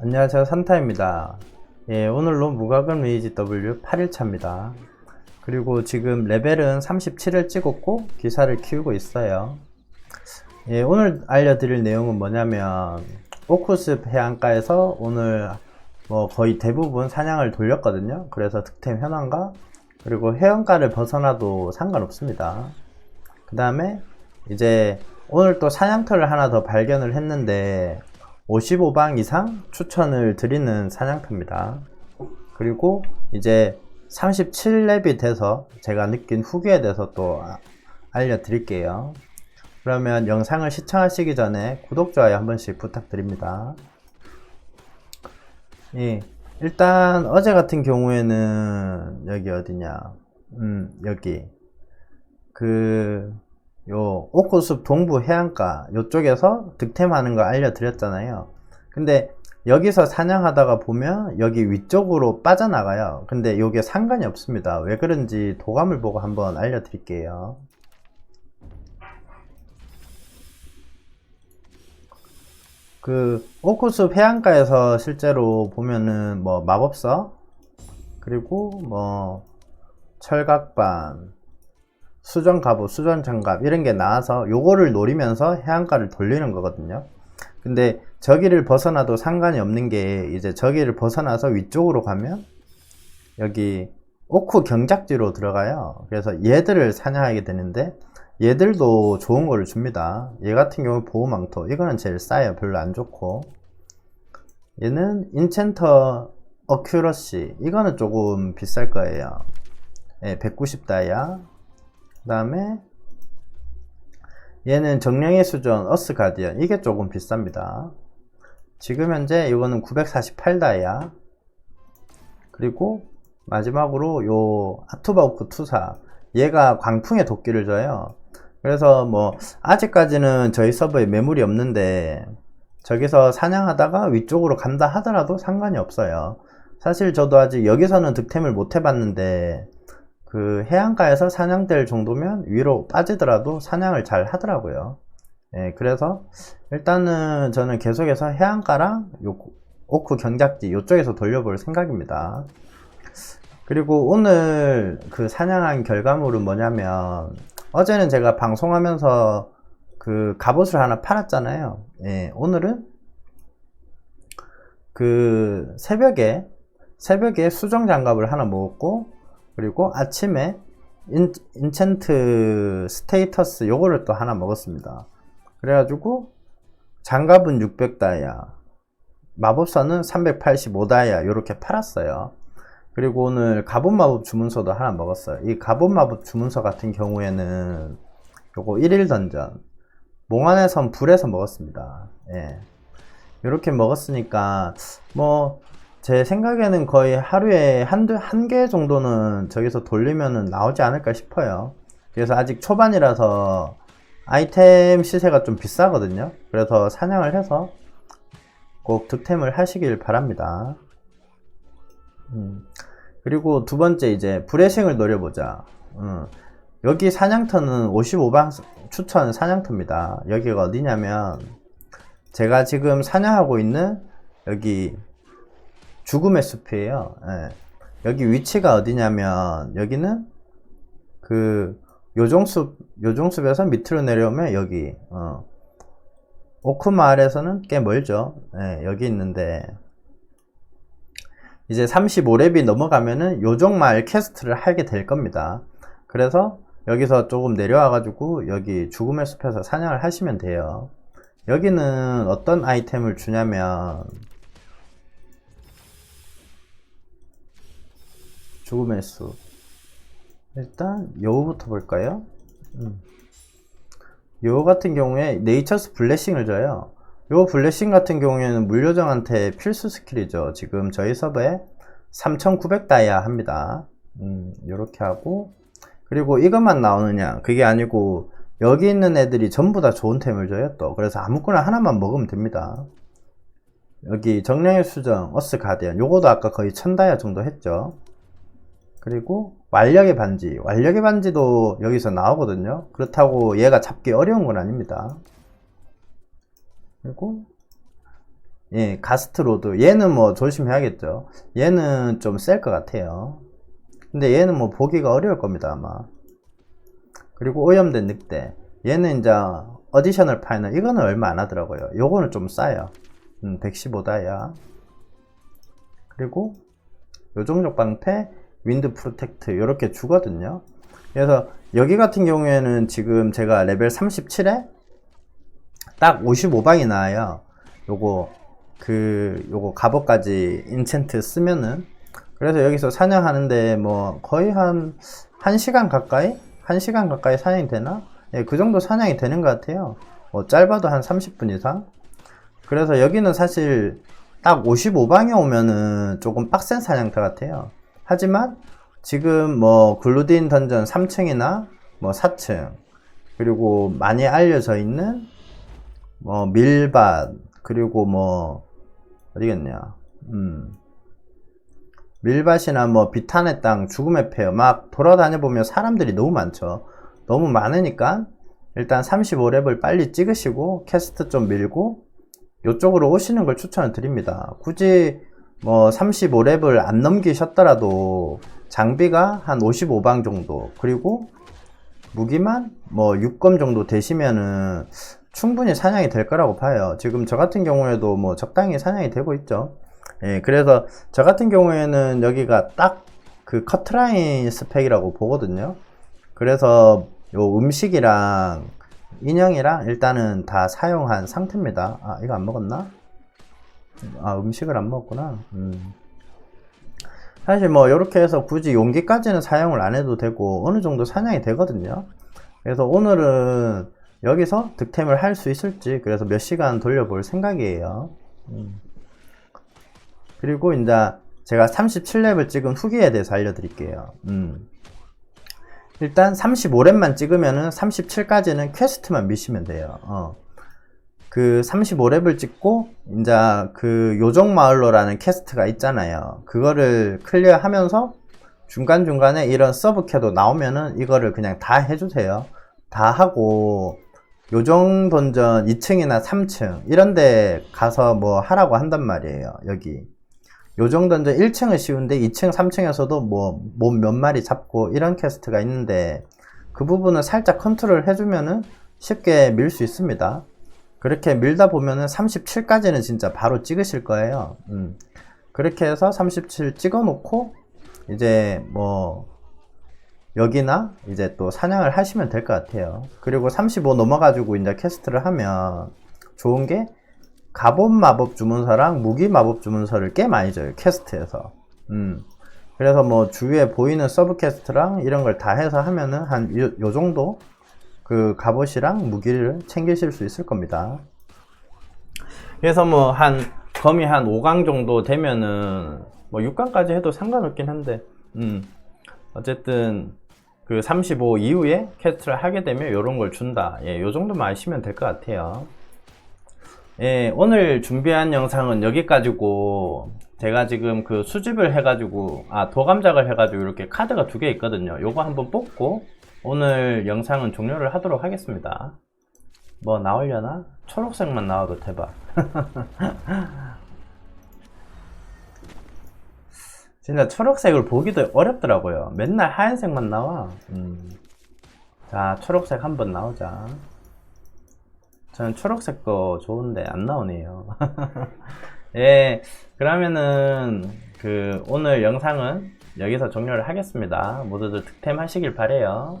안녕하세요 산타입니다. 예, 오늘로 무과금 리이지 W 8일차입니다. 그리고 지금 레벨은 37을 찍었고 기사를 키우고 있어요. 예, 오늘 알려드릴 내용은 뭐냐면 오쿠스 해안가에서 오늘 뭐 거의 대부분 사냥을 돌렸거든요. 그래서 득템 현황과 그리고 해안가를 벗어나도 상관없습니다. 그 다음에 이제 오늘 또 사냥터를 하나 더 발견을 했는데 55방 이상 추천을 드리는 사냥터입니다. 그리고 이제 37렙이 돼서 제가 느낀 후기에 대해서 또 아- 알려드릴게요. 그러면 영상을 시청하시기 전에 구독, 좋아요 한 번씩 부탁드립니다. 예, 일단 어제 같은 경우에는 여기 어디냐, 음, 여기 그, 요, 오코숲 동부 해안가, 요쪽에서 득템하는 거 알려드렸잖아요. 근데 여기서 사냥하다가 보면 여기 위쪽으로 빠져나가요. 근데 요게 상관이 없습니다. 왜 그런지 도감을 보고 한번 알려드릴게요. 그, 오코숲 해안가에서 실제로 보면은 뭐 마법서, 그리고 뭐 철각반, 수전 갑옷, 수전 장갑 이런 게 나와서 요거를 노리면서 해안가를 돌리는 거거든요. 근데 저기를 벗어나도 상관이 없는 게 이제 저기를 벗어나서 위쪽으로 가면 여기 오쿠 경작지로 들어가요. 그래서 얘들을 사냥하게 되는데 얘들도 좋은 거를 줍니다. 얘 같은 경우 보호망토 이거는 제일 싸요. 별로 안 좋고 얘는 인챈터 어큐러시 이거는 조금 비쌀 거예요. 예, 190 다이아 그 다음에 얘는 정령의 수전 어스 가디언. 이게 조금 비쌉니다. 지금 현재 이거는 948다이아 그리고 마지막으로 요 아투바우크 투사. 얘가 광풍의 도끼를 줘요. 그래서 뭐 아직까지는 저희 서버에 매물이 없는데 저기서 사냥하다가 위쪽으로 간다 하더라도 상관이 없어요. 사실 저도 아직 여기서는 득템을 못 해봤는데 그 해안가에서 사냥될 정도면 위로 빠지더라도 사냥을 잘 하더라고요. 예, 그래서 일단은 저는 계속해서 해안가랑 요 오크 경작지 요쪽에서 돌려볼 생각입니다. 그리고 오늘 그 사냥한 결과물은 뭐냐면 어제는 제가 방송하면서 그 갑옷을 하나 팔았잖아요. 예, 오늘은 그 새벽에 새벽에 수정 장갑을 하나 먹었고 그리고 아침에 인, 인챈트 스테이터스 요거를 또 하나 먹었습니다. 그래가지고 장갑은 600다이아 마법사는 385다이아 요렇게 팔았어요. 그리고 오늘 갑옷 마법 주문서도 하나 먹었어요. 이 갑옷 마법 주문서 같은 경우에는 요거 1일 던전 몽환의 섬 불에서 먹었습니다. 예. 요렇게 먹었으니까 뭐 제 생각에는 거의 하루에 한두 한 개 정도는 저기서 돌리면은 나오지 않을까 싶어요. 그래서 아직 초반이라서 아이템 시세가 좀 비싸거든요. 그래서 사냥을 해서 꼭 득템을 하시길 바랍니다. 음, 그리고 두 번째 이제 브레싱을 노려보자. 음, 여기 사냥터는 55방 추천 사냥터입니다. 여기가 어디냐면 제가 지금 사냥하고 있는 여기 죽음의 숲이에요. 예. 여기 위치가 어디냐면 여기는 그 요종숲 요종숲에서 밑으로 내려오면 여기 어. 오크 마을에서는 꽤 멀죠. 예, 여기 있는데 이제 35렙이 넘어가면은 요종 마을 퀘스트를 하게 될 겁니다. 그래서 여기서 조금 내려와 가지고 여기 죽음의 숲에서 사냥을 하시면 돼요. 여기는 어떤 아이템을 주냐면 죽음의 숲. 일단 여우부터 볼까요? 음. 여우 같은 경우에 네이처스 블레싱을 줘요. 요 블레싱 같은 경우에는 물요정한테 필수 스킬이죠. 지금 저희 서버에 3900 다이아 합니다. 음, 요렇게 하고 그리고 이것만 나오느냐 그게 아니고 여기 있는 애들이 전부 다 좋은 템을 줘요 또 그래서 아무거나 하나만 먹으면 됩니다 여기 정령의 수정 어스 가디언 요거도 아까 거의 1000다이아 정도 했죠 그리고 완력의 반지 완력의 반지도 여기서 나오거든요 그렇다고 얘가 잡기 어려운 건 아닙니다 그리고 예, 가스트로드. 얘는 뭐 조심해야겠죠. 얘는 좀 셀 것 같아요. 근데 얘는 뭐 보기가 어려울 겁니다, 아마. 그리고 오염된 늑대. 얘는 이제 어디셔널 파이널. 이거는 얼마 안 하더라고요. 요거는 좀 싸요. 음, 115다이아. 그리고 요종족 방패, 윈드 프로텍트. 요렇게 주거든요. 그래서 여기 같은 경우에는 지금 제가 레벨 37에 딱 55방이 나와요. 요거 그 요거 갑옷까지 인챈트 쓰면은 그래서 여기서 사냥하는데 뭐 거의 한 1시간 가까이 1시간 가까이 사냥이 되나? 예, 그 정도 사냥이 되는 것 같아요. 뭐 짧아도 한 30분 이상. 그래서 여기는 사실 딱 55방에 오면은 조금 빡센 사냥터 같아요. 하지만 지금 뭐 글루딘 던전 3층이나 뭐 4층 그리고 많이 알려져 있는 뭐 밀밭 그리고 뭐 어디겠냐 음 밀밭이나 뭐 비탄의 땅 죽음의 폐허 막 돌아다녀 보면 사람들이 너무 많죠. 너무 많으니까 일단 35렙을 빨리 찍으시고 캐스트 좀 밀고 이쪽으로 오시는 걸 추천을 드립니다. 굳이 뭐 35렙을 안 넘기셨더라도 장비가 한 55방 정도 그리고 무기만 뭐 6검 정도 되시면은 충분히 사냥이 될 거라고 봐요. 지금 저 같은 경우에도 뭐 적당히 사냥이 되고 있죠. 예, 그래서 저 같은 경우에는 여기가 딱 그 커트라인 스펙이라고 보거든요. 그래서 요 음식이랑 인형이랑 일단은 다 사용한 상태입니다. 아, 이거 안 먹었나? 아, 음식을 안 먹었구나. 음. 사실 뭐 이렇게 해서 굳이 용기까지는 사용을 안 해도 되고 어느 정도 사냥이 되거든요. 그래서 오늘은 여기서 득템을 할 수 있을지 그래서 몇 시간 돌려볼 생각이에요. 음. 그리고 이제 제가 37렙을 찍은 후기에 대해서 알려드릴게요. 음. 일단 35렙만 찍으면은 37까지는 퀘스트만 미시면 돼요. 어. 그 35렙을 찍고 이제 그 요정 마을로라는 퀘스트가 있잖아요. 그거를 클리어하면서 중간중간에 이런 서브캐도 나오면은 이거를 그냥 다 해주세요. 다 하고 요정 던전 2층이나 3층 이런 데 가서 뭐 하라고 한단 말이에요. 여기. 요정 던전 1층은 쉬운데 2층, 3층에서도 뭐 몸 몇 마리 잡고 이런 퀘스트가 있는데 그 부분을 살짝 컨트롤 해주면은 쉽게 밀 수 있습니다. 그렇게 밀다 보면은 37까지는 진짜 바로 찍으실 거예요. 음. 그렇게 해서 37 찍어 놓고 이제 뭐 여기나 이제 또 사냥을 하시면 될 것 같아요. 그리고 35 넘어가지고 이제 캐스트를 하면 좋은 게 갑옷 마법 주문서랑 무기 마법 주문서를 꽤 많이 줘요. 캐스트에서. 음. 그래서 뭐 주위에 보이는 서브 캐스트랑 이런 걸 다 해서 하면은 한 요 정도 그 갑옷이랑 무기를 챙기실 수 있을 겁니다. 그래서 뭐 한 검이 한 5강 정도 되면은 뭐 6강까지 해도 상관없긴 한데 음 어쨌든 그 35 이후에 캐스트를 하게 되면 이런 걸 준다. 예, 요 정도만 아시면 될 것 같아요. 예, 오늘 준비한 영상은 여기까지고 제가 지금 그 수집을 해가지고 아 도감작을 해가지고 이렇게 카드가 두 개 있거든요. 요거 한번 뽑고 오늘 영상은 종료를 하도록 하겠습니다. 뭐 나오려나? 초록색만 나와도 대박. 진짜 초록색을 보기도 어렵더라고요. 맨날 하얀색만 나와. 음. 자, 초록색 한번 나오자. 저는 초록색도 좋은데 안 나오네요. 예, 그러면은 그 오늘 영상은 여기서 종료를 하겠습니다. 모두들 득템 하시길 바래요.